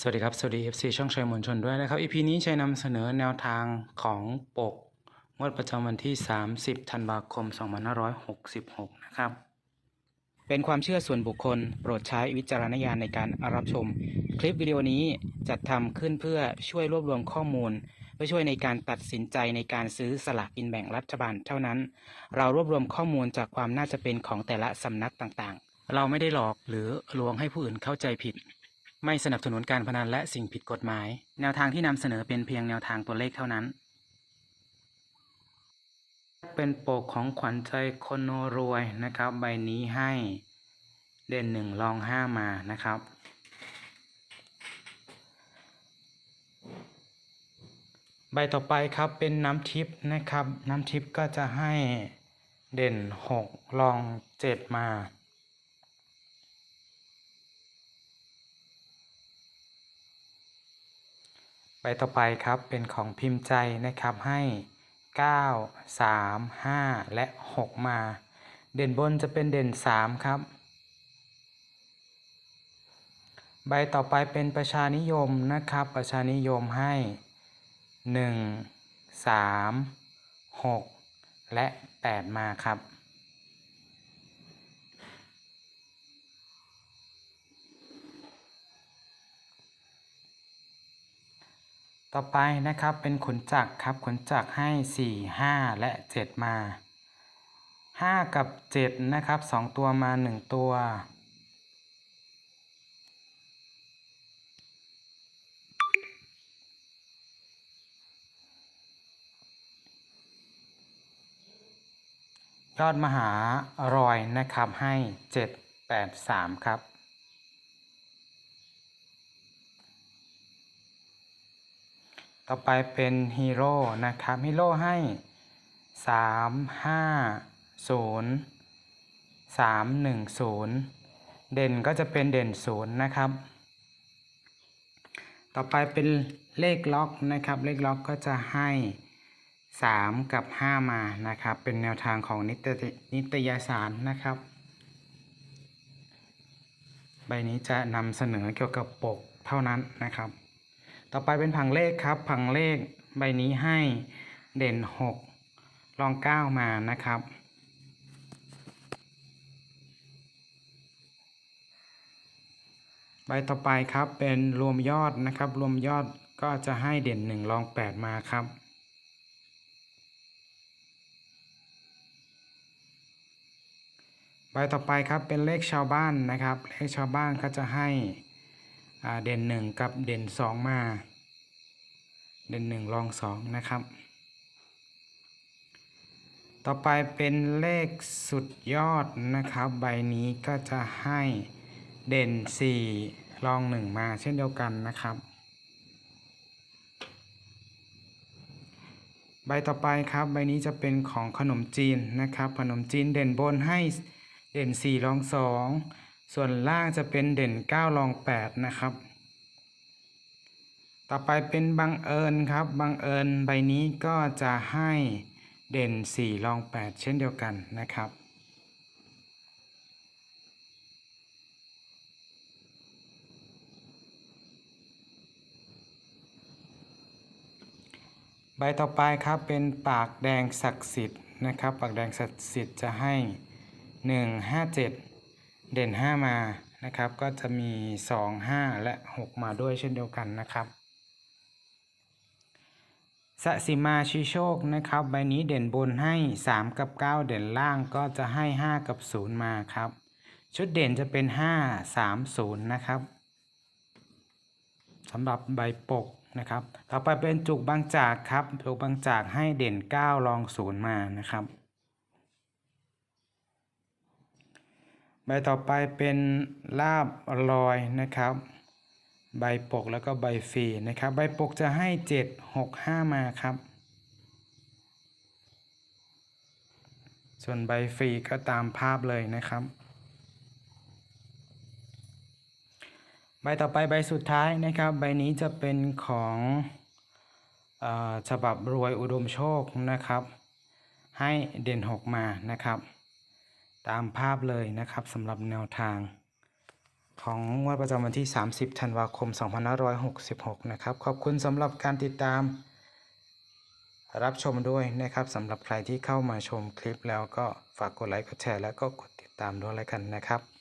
สวัสดีครับ สวัสดี FC ช่องชัยมวลชนด้วยนะครับ EP นี้ชัยนำเสนอแนวทางของปก งวดประจำวันที่ 30 ธันวาคม 2566 นะครับ เป็นความเชื่อส่วนบุคคล โปรดใช้วิจารณญาณในการรับชม คลิปวิดีโอนี้จัดทำขึ้นเพื่อช่วยรวบรวมข้อมูล เพื่อช่วยในการตัดสินใจในการซื้อสลากกินแบ่งรัฐบาลเท่านั้น เรารวบรวมข้อมูลจากความน่าจะเป็นของแต่ละสำนักต่างๆ เราไม่ได้หลอกหรือลวงให้ผู้อื่นเข้าใจผิด ไม่สนับสนุนการพนันและสิ่งผิดกฎหมาย แนวทางที่นำเสนอเป็นเพียงแนวทางตัวเลขเท่านั้น เป็นปกของขวัญใจคนโนรวยนะครับ ใบนี้ให้เด่นหนึ่งรองห้ามานะครับใบต่อไปครับเป็นน้ำทิพย์นะครับ น้ำทิพย์ก็จะให้เด่นหกรองเจ็ดมา ใบต่อไปครับเป็นของพิมพ์ใจนะครับให้ 9 3 5 และ 6 มา เด่นบนจะเป็นเด่น 3 ครับ ใบต่อไปเป็นประชานิยมนะครับ ประชานิยมให้ 1 3 6 และ 8 มาครับ ต่อไปนะครับเป็นขุนจักรครับขุนจักรให้ 4 5 และ 7 มา 5 กับ 7 นะครับ 2 ตัวมา 1 ตัว ยอดมหารอยนะครับให้ 7 8 3 ครับ ต่อไปเป็นฮีโร่นะครับฮีโร่ให้สามห้าศูนย์สามหนึ่งศูนย์เด่นก็จะเป็นเด่นศูนย์นะครับ ต่อไปเป็นเลขล็อกนะครับ เลขล็อกก็จะให้สามกับห้ามานะครับ เป็นแนวทางของนิตยนิตยสารนะครับ ใบนี้จะนำเสนอเกี่ยวกับปกเท่านั้นนะครับ ต่อไปเป็นผังเลขครับ ผังเลขใบนี้ให้เด่น6รอง9มานะครับ ใบต่อไปครับเป็นรวมยอดนะครับ รวมยอดก็จะให้เด่น1รอง8มาครับใบต่อไปครับเป็นเลขชาวบ้านนะครับ เลขชาวบ้านก็จะให้ เด่นหนึ่งกับเด่นสองมา เด่นหนึ่งรองสองนะครับ ต่อไปเป็นเลขสุดยอดนะครับ ใบนี้ก็จะให้เด่นสี่รองหนึ่งมาเช่นเดียวกันนะครับ ใบต่อไปครับใบนี้จะเป็นของขนมจีนนะครับ ขนมจีนเด่นบนให้เด่น4รอง2 ส่วนล่างจะเป็นเด่น 9 รอง 8 นะครับ ต่อไปเป็นบังเอิญครับบังเอิญใบนี้ก็จะให้เด่น 4 รอง 8 เช่นเดียวกันนะครับใบต่อไปครับเป็นปากแดงศักดิ์สิทธิ์นะครับ ปากแดงศักดิ์สิทธิ์จะให้ 1 5 7 เด่น 5 มานะครับ ก็จะมี 2 5 และ 6 มาด้วยเช่นเดียวกันนะครับสสิมาชิโชคนะครับ ใบนี้เด่นบนให้ 3 กับ 9 เด่นล่างก็จะให้ 5 กับ 0 มาครับ ชุดเด่นจะเป็น 5 3 0 นะครับสำหรับใบปกนะครับ ต่อไปเป็นจุกบางจากครับ จุกบางจากให้เด่น 9 รอง 0 มานะครับ ใบต่อไปเป็นลาบลอยนะครับ ใบปกแล้วก็ใบฟรีนะครับ ใบปกจะให้ 7 6 5 มาครับ ส่วนใบฟรีก็ตามภาพเลยนะครับ ใบต่อไปใบสุดท้ายนะครับ ใบนี้จะเป็นของฉบับรวยอุดมโชคนะครับ ให้เด่น 6 มานะครับ ตามภาพเลยนะครับสำหรับแนวทาง ของงวดประจำวันที่ 30 ธันวาคม 2566 นะครับ ขอบคุณสำหรับการติดตาม รับชมด้วยนะครับสำหรับใครที่เข้ามาชมคลิปแล้วก็ฝากกดไลค์กดแชร์แล้วก็กดติดตามด้วยแล้วกันนะครับ